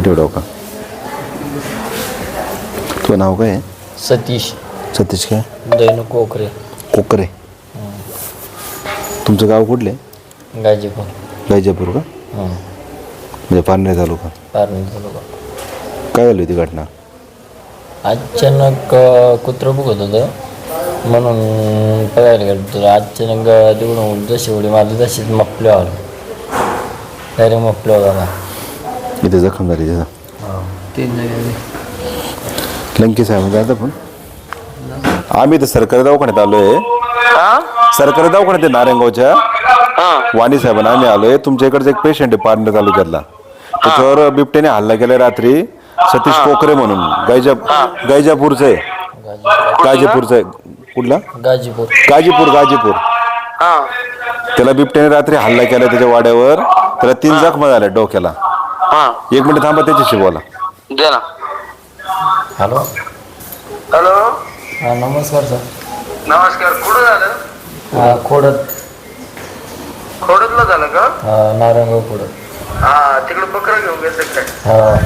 ते ठेव डोका तुझं नाव काय आहे? सतीश. सतीश काय? दैनू कोकरे. कोकरे. तुमचं गाव कुठले? गाजीपूर. गायजापूर का? हं. म्हणजे पारनेर तालुका. पारनेर तालुका. काय झाली होती घटना? अचानक अ, कुत्रं बघत होतं. म्हणून बघायला गेलो तर अचानक तिकडून जशी उडी मारली तशीच मपल्या आलो डायरेक्ट मपल्या झाला इथे जखम झाली त्याचा तीन लंकी साहेब आता पण. आम्ही तर सरकारी दवाखान्यात आलोय. सरकारी दवाखान्यात आहे नारायणगावच्या. वाणी साहेबांना आम्ही आलोय. तुमच्या इकडचं एक पेशंट आहे पारनेर तालुक्यातला. त्याच्यावर बिबट्याने हल्ला केला रात्री. सतीश कोकरे म्हणून. गायजा गायजापूरचं आहे. गाजीपूरचं? आहे. कुठला? गाजीपूर. गाजीपूर गाजीपूर. त्याला बिबट्याने रात्री हल्ला केला त्याच्या वाड्यावर. त्याला तीन जखमा झाल्या डोक्याला. हा. एक मिनिट थांबा त्याच्याशी बोला. दे ना. हॅलो. हॅलो. हां नमस्कार सर. नमस्कार. कुठं झालं? हां खोडत खोडतला झालं का? हां नारायणगाव खोडत हा तिकडे बकरा घेऊन गेलं काय हां.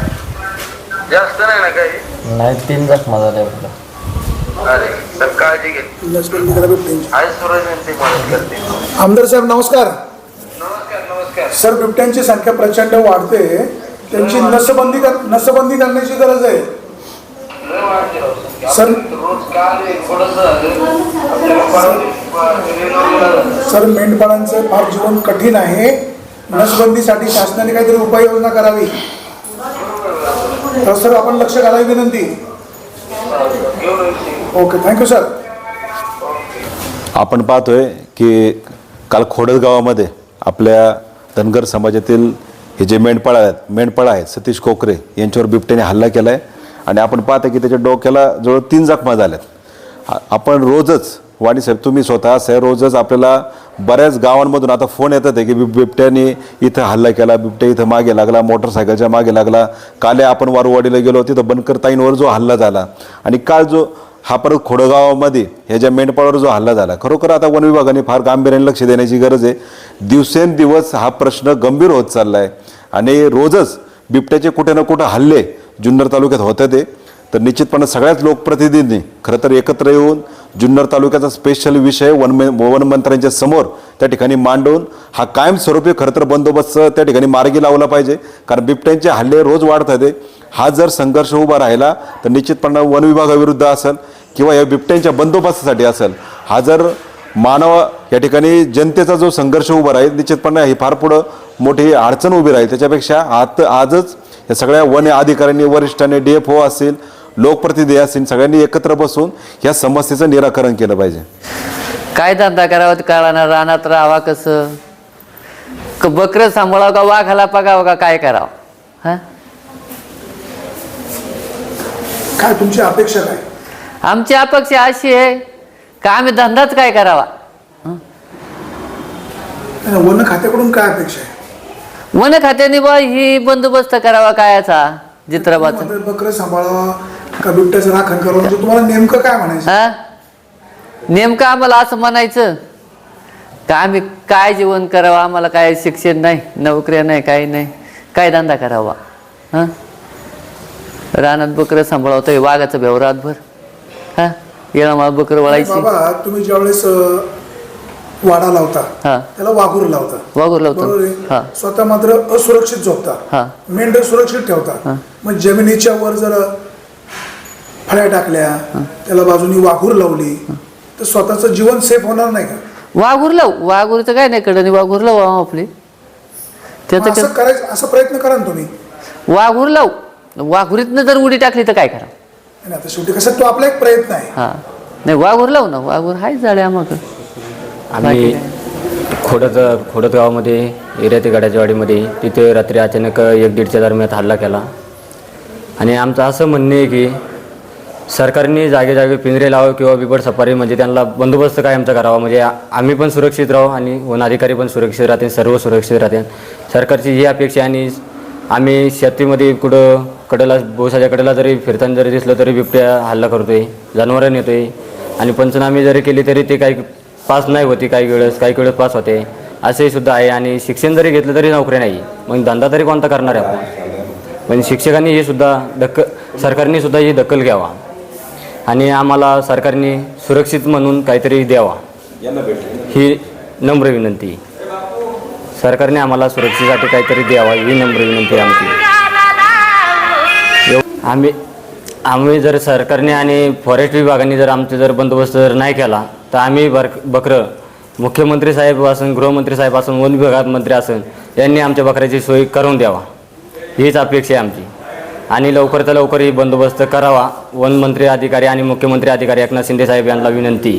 जास्त नाही ना काही? नाही तीन जखमा झाल्या आपल्या अरे तर काळजी घे. सूरज मदत करते. आमदार साहेब नमस्कार. सर बिबट्यांची संख्या प्रचंड वाढते. त्यांची नसबंदी कर नसबंदी करण्याची गरज आहे. संख्या. सर. सर मेंढपाळांचं फार जीवन कठीण आहे. नसबंदीसाठी शासनाने काहीतरी उपाययोजना करावी. तर सर आपण लक्ष घालावी विनंती. ओके थँक्यू सर आपण पाहतोय की काल खोडद गावामध्ये आपल्या धनगर समाजातील हे जे मेंढपाळ आहेत मेंढपाळ आहेत सतीश कोकरे यांच्यावर बिबट्याने हल्ला केला आहे आणि आपण पाहतो की त्याच्या डोक्याला जवळ तीन जखमा झाल्यात. आपण रोजच वाणी साहेब तुम्ही स्वतः साहेब रोजच आपल्याला बऱ्याच गावांमधून आता फोन येतात आहे की बिब बिबट्याने इथं हल्ला केला बिबट्या इथं मागे लागला मोटरसायकलच्या मागे लागला. काले आपण वारुवाडीला गेलो तिथं बनकर ताईंवर जो हल्ला झाला. आणि काल जो हा परत खोडगावामध्ये ह्या ज्या मेंढपाळावर जो हल्ला झाला खरोखर आता वन विभागाने फार गांभीर्याने लक्ष देण्याची गरज आहे. दिवसेंदिवस हा प्रश्न गंभीर होत चालला आहे आणि रोजच बिबट्याचे कुठे ना कुठे हल्ले जुन्नर तालुक्यात होतात ते तर निश्चितपणे सगळ्याच लोकप्रतिनिधींनी खरं तर एकत्र येऊन जुन्नर तालुक्याचा स्पेशल विषय वन वनमंत्र्यांच्या समोर त्या ठिकाणी मांडून हा कायमस्वरूपी खरं तर बंदोबस्त त्या ठिकाणी मार्गी लावला पाहिजे. कारण बिबट्यांचे हल्ले रोज वाढत आहेत हा जर संघर्ष उभा राहिला तर निश्चितपणे वन विभागाविरुद्ध असेल. किंवा या बिबट्यांच्या बंदोबस्तासाठी असेल हा जर मानव या ठिकाणी जनतेचा जो संघर्ष उभा राहील निश्चितपणे ही फार पुढं मोठी अडचण उभी राहील. त्याच्यापेक्षा आत आजच या सगळ्या वन अधिकाऱ्यांनी वरिष्ठांनी डी एफ ओ असतील लोकप्रतिनिधी असतील सगळ्यांनी एकत्र बसून या समस्येचं निराकरण केलं पाहिजे. काय धंदा करावा कळणार रानात राहावा कसं? क बकरं सांभाळावं का? वाघाला पगावं का? काय करावं? हा? काय तुमची अपेक्षा काय? आमची अपेक्षा अशी आहे का आम्ही धंदाच काय करावा? वन खात्याकडून काय अपेक्षा आहे? वन खात्याने बा ही बंदोबस्त करावा कायाचा आता बकरं सांभाळावा का बिबट्याचं राखण करावं म्हणजे तुम्हाला नेमकं काय म्हणायचं? नेमकं आम्हाला असं म्हणायचं का आम्ही काय जीवन करावं? आम्हाला काय शिक्षण नाही नोकऱ्या नाही काही नाही काय धंदा करावा? हां? रानात बकरं सांभाळवतं वाघाचं भेव रातभर. हा? येळा मला बकरं वळायची बाबा तुम्ही ज्यावेळेस वाडा लावता त्याला वाघूर लावता. वाघूर लावतो. हा. स्वतः मात्र असुरक्षित झोपता. हा. मेंढर सुरक्षित ठेवता. मग जमिनीच्या वर जर फळ्या टाकल्या त्याला बाजूनी वाघूर लावली तर स्वतःचं जीवन सेफ होणार नाही का? वाघूर लाव. वाघूरचं काय नाही कडनी वाघूर लाव आपली. त्याचं करायचं असा प्रयत्न करा ना तुम्ही. वाघूर लाव. वाघुरीतनं जर उडी टाकली तर काय करा? आणि आता शेवटी कसं तो आपला एक प्रयत्न आहे. हा. नाही वाघूर लाव ना. वाघूर हाय झाडे आम्हाला आम्ही खोडत खोडत गावामध्ये एरिया ते गडाच्या वाडीमध्ये तिथे रात्री अचानक एक दीडच्या दरम्यान हल्ला केला. आणि आमचं असं म्हणणं आहे की सरकारने जागे जागे पिंजरे लावा किंवा बिबट सफारी म्हणजे त्यांना बंदोबस्त कायमचा करावा म्हणजे आ- आम्ही पण सुरक्षित राहू आणि वन अधिकारी पण सुरक्षित राहतील सर्व सुरक्षित राहतील. सरकारची ही अपेक्षा आहे आणि आम्ही शेतीमध्ये कुठं कडेला बोसाच्या कडेला जरी फिरताना जरी दिसलं तरी बिबट्या हल्ला करतोय जनावरं नेतोय आणि पंचनामे जरी केली तरी ते काही पास नाही होती काही वेळेस काही वेळेस पास होते. असेही सुद्धा आहे. आणि शिक्षण जरी घेतलं तरी नोकरी नाही. मग धंदा तरी कोणता करणार आहे आपण? पण शिक्षकांनी हे सुद्धा दक्कल सरकारने सुद्धा ही दखल घ्यावा. आणि आम्हाला सरकारने सुरक्षित म्हणून काहीतरी द्यावा. ही नम्र विनंती. सरकारने आम्हाला सुरक्षेसाठी काहीतरी द्यावा ही नम्र विनंती आमची. आम्ही आम्ही जर सरकारने आणि फॉरेस्ट विभागाने जर आमचे जर बंदोबस्त जर नाही केला तर आम्ही बर बकरं मुख्यमंत्री साहेब असून गृहमंत्री साहेब असून वन विभागात मंत्री असून यांनी आमच्या बकऱ्याची सोय करून द्यावा. हीच अपेक्षा आहे आमची. आणि लवकरात लवकर ही बंदोबस्त करावा. वनमंत्री अधिकारी आणि मुख्यमंत्री अधिकारी एकनाथ शिंदे साहेब यांना विनंती.